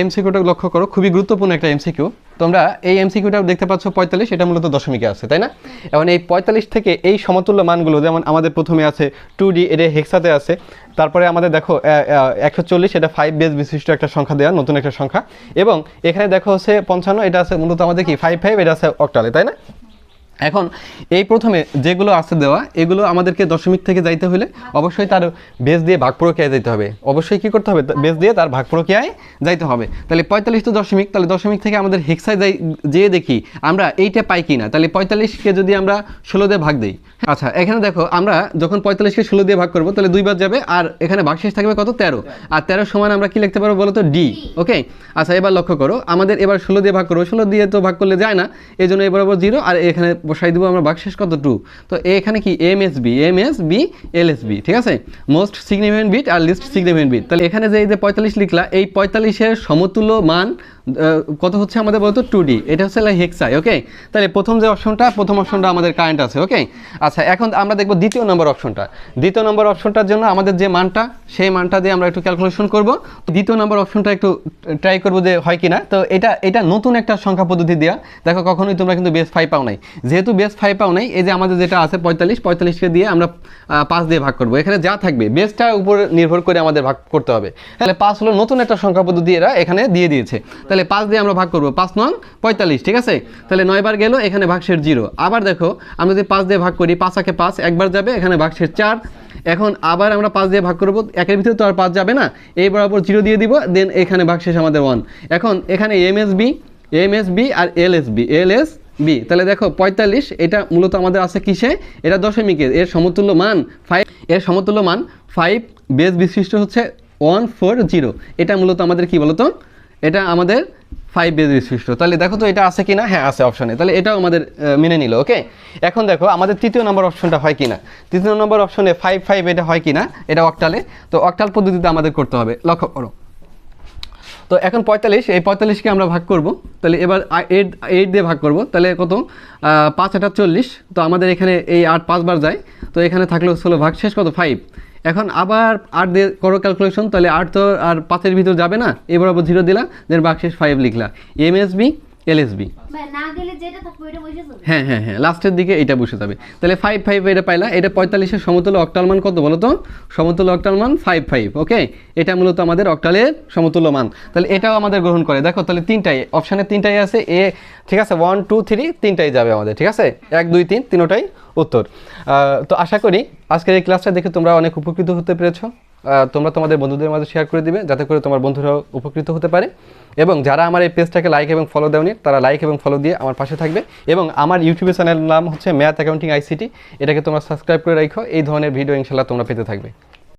এমসিকিউটা লক্ষ্য করো, খুবই গুরুত্বপূর্ণ একটা এমসিকিউ তোমরা এই এমসিকিউটা দেখতে পাচ্ছ পঁয়তাল্লিশ, এটা মূলত দশমিকে আছে, তাই না? এবং এই পঁয়তাল্লিশ থেকে এই সমতুল্য মানগুলো, যেমন আমাদের প্রথমে আছে টু ডি এটা হেক্সাতে আছে, তারপরে আমাদের দেখো একশো চল্লিশ, এটা ফাইভ বেস বিশিষ্ট একটা সংখ্যা দেওয়া নতুন একটা সংখ্যা। এবং এখানে দেখো হচ্ছে পঞ্চান্ন, এটা আছে মূলত আমাদের কি ফাইভ ফাইভ এটা আছে অক্টালে তাই না? এখন এই প্রথমে যেগুলো আছে দেওয়া, এগুলো আমাদেরকে দশমিক থেকে যাইতে হলে অবশ্যই তার বেস দিয়ে ভাগ প্রক্রিয়ায় যাইতে হবে। অবশ্যই কি করতে হবে? বেস দিয়ে তার ভাগ প্রক্রিয়ায় যাইতে হবে। তাহলে পঁয়তাল্লিশ তো দশমিক, তাহলে দশমিক থেকে আমাদের হেক্সায় যাই, যেয়ে দেখি আমরা এইটা পাই কি না। তাহলে পঁয়তাল্লিশকে যদি আমরা ষোলো দিয়ে ভাগ দিই আচ্ছা এখানে দেখো আমরা যখন পঁয়তাল্লিশকে ষোলো দিয়ে ভাগ করব, তাহলে দুইবার যাবে, আর এখানে ভাগশেষ থাকবে কত? তেরো। আর তেরো সমান আমরা কি লিখতে পারব বলো তো ডি ওকে আচ্ছা এবার লক্ষ্য করো, আমাদের এবার ষোলো দিয়ে ভাগ করব। ষোলো দিয়ে তো ভাগ করলে যায় না এই জন্য এবার জিরো আর এখানে বসাই দেবো আমরা ভাগশেষ কত? টু তো এখানে কি? M S B M S B L S B ঠিক আছে? মোস্ট সিগনিফিকেন্ট বিট আর লিস্ট সিগনিফিকেন্ট বিট তাহলে এখানে যে এই যে পঁয়তাল্লিশ লিখলা, এই পঁয়তাল্লিশের সমতুল্য মান কত হচ্ছে আমাদের বলতো? টু ডি এটা হচ্ছে হেক্সাই ওকে তাহলে প্রথম যে অপশনটা প্রথম অপশনটা আমাদের কারেন্ট আছে ওকে আচ্ছা এখন আমরা দেখব দ্বিতীয় নম্বর অপশনটা দ্বিতীয় নম্বর অপশনটার জন্য আমাদের যে মানটা, সেই মানটা দিয়ে আমরা একটু ক্যালকুলেশন করব। দ্বিতীয় নম্বর অপশনটা একটু ট্রাই করব যে হয় কি না তো এটা এটা নতুন একটা সংখ্যা পদ্ধতি দেওয়া দেখো, কখনোই তোমরা কিন্তু বেস ফাইভ পাও নাই। যেহেতু বেস ফাইভ পাও নাই, এই যে আমাদের যেটা আছে পঁয়তাল্লিশ, পঁয়তাল্লিশকে দিয়ে আমরা পাঁচ দিয়ে ভাগ করব। এখানে যা থাকবে বেসটার উপর নির্ভর করে আমাদের ভাগ করতে হবে। তাহলে পাঁচ হলো নতুন একটা সংখ্যা পদ্ধতি এরা এখানে দিয়ে দিয়েছে। তাহলে পাঁচ দিয়ে আমরা ভাগ করব। পাঁচ নং, পঁয়তাল্লিশ, ঠিক আছে? তাহলে নয়বার গেল, এখানে ভাগশের জিরো। আবার দেখো, আমরা যদি পাঁচ দিয়ে ভাগ করি, পাঁচ আকে পাঁচ, একবার যাবে, এখানে ভাগশের চার। এখন আবার আমরা পাঁচ দিয়ে ভাগ করব, একের ভিতরে তো আর পাঁচ যাবে না। এই বরাবর জিরো দিয়ে দিব, দেন এখানে ভাগশেষ আমাদের ওয়ান এখন এখানে M S B M S B আর L S B L S B তাহলে দেখো, পঁয়তাল্লিশ, এটা মূলত আমাদের আছে কিসে? এটা দশমিকে এর সমতুল্য মান ফাইভ এর সমতুল্য মান ফাইভ বেস বিশিষ্ট হচ্ছে ওয়ান ফোর জিরো এটা মূলত আমাদের কি বলতো? এটা আমাদের ফাইভ বেস বিশিষ্ট তাহলে দেখো তো এটা আছে কিনা? হ্যাঁ আছে অপশানে তাহলে এটাও আমাদের মেনে নিল ওকে এখন দেখো, আমাদের তৃতীয় নম্বর অপশনটা হয় কিনা? তৃতীয় নম্বর অপশনে ফাইভ ফাইভ এটা হয় কিনা? এটা অক্টালে তো অক্টাল পদ্ধতিতে আমাদের করতে হবে। লক্ষ্য করো। তো এখন পঁয়তাল্লিশ, এই পঁয়তাল্লিশকে আমরা ভাগ করব। তাহলে এবার এইট এইট দিয়ে ভাগ করব। তাহলে কত? পাঁচ আটা চল্লিশ। তো আমাদের এখানে এই আট পাঁচবার যায়। তো এখানে থাকল ষোলো ভাগ। শেষ কত? ফাইভ এখন আবার আট দিয়ে করো ক্যালকুলেশন তাহলে আট তো আর পাঁচের ভিতর যাবে না। এবার আবার জিরো দিলা দেন ভাগ শেষ five লিখলা। M S B L S B ভাই না গেলে যেটা থাকবে ওইটা বসে যাবে। হ্যাঁ হ্যাঁ হ্যাঁ লাস্টের দিকে এটা বসে যাবে। তাহলে ফাইভ ফাইভ এটা পাইলা এটা পঁয়তাল্লিশের সমতুল্য অক্টাল মান কত বলো তো সমতুল্য অক্টাল মান ফাইভ ফাইভ ওকে এটা মূলত আমাদের অক্টালের সমতুল্য মান। তাহলে এটাও আমাদের গ্রহণ করে। দেখো তাহলে তিনটাই অপশানে তিনটাই আছে এ ঠিক আছে ওয়ান টু থ্রি তিনটাই যাবে আমাদের ঠিক আছে? এক দুই তিন তিনোটাই উত্তর। তো আশা করি আজকের এই ক্লাসটা দেখে তোমরা অনেক উপকৃত হতে পেরেছ। তোমরা তোমাদের বন্ধুদের মাঝে শেয়ার করে দিবে, যাতে করে তোমার বন্ধুরাও উপকৃত হতে পারে। এবং যারা আমার এই পেজটাকে লাইক এবং ফলো দেওনি, তারা লাইক এবং ফলো দিয়ে আমার পাশে থাকবে। এবং আমার ইউটিউবে চ্যানেলের নাম হচ্ছে ম্যাথ অ্যাকাউন্টিং আইসিটি এটাকে তোমরা সাবস্ক্রাইব করে রাখো। এই ধরনের ভিডিও ইনশাল্লাহ তোমরা পেতে থাকবে।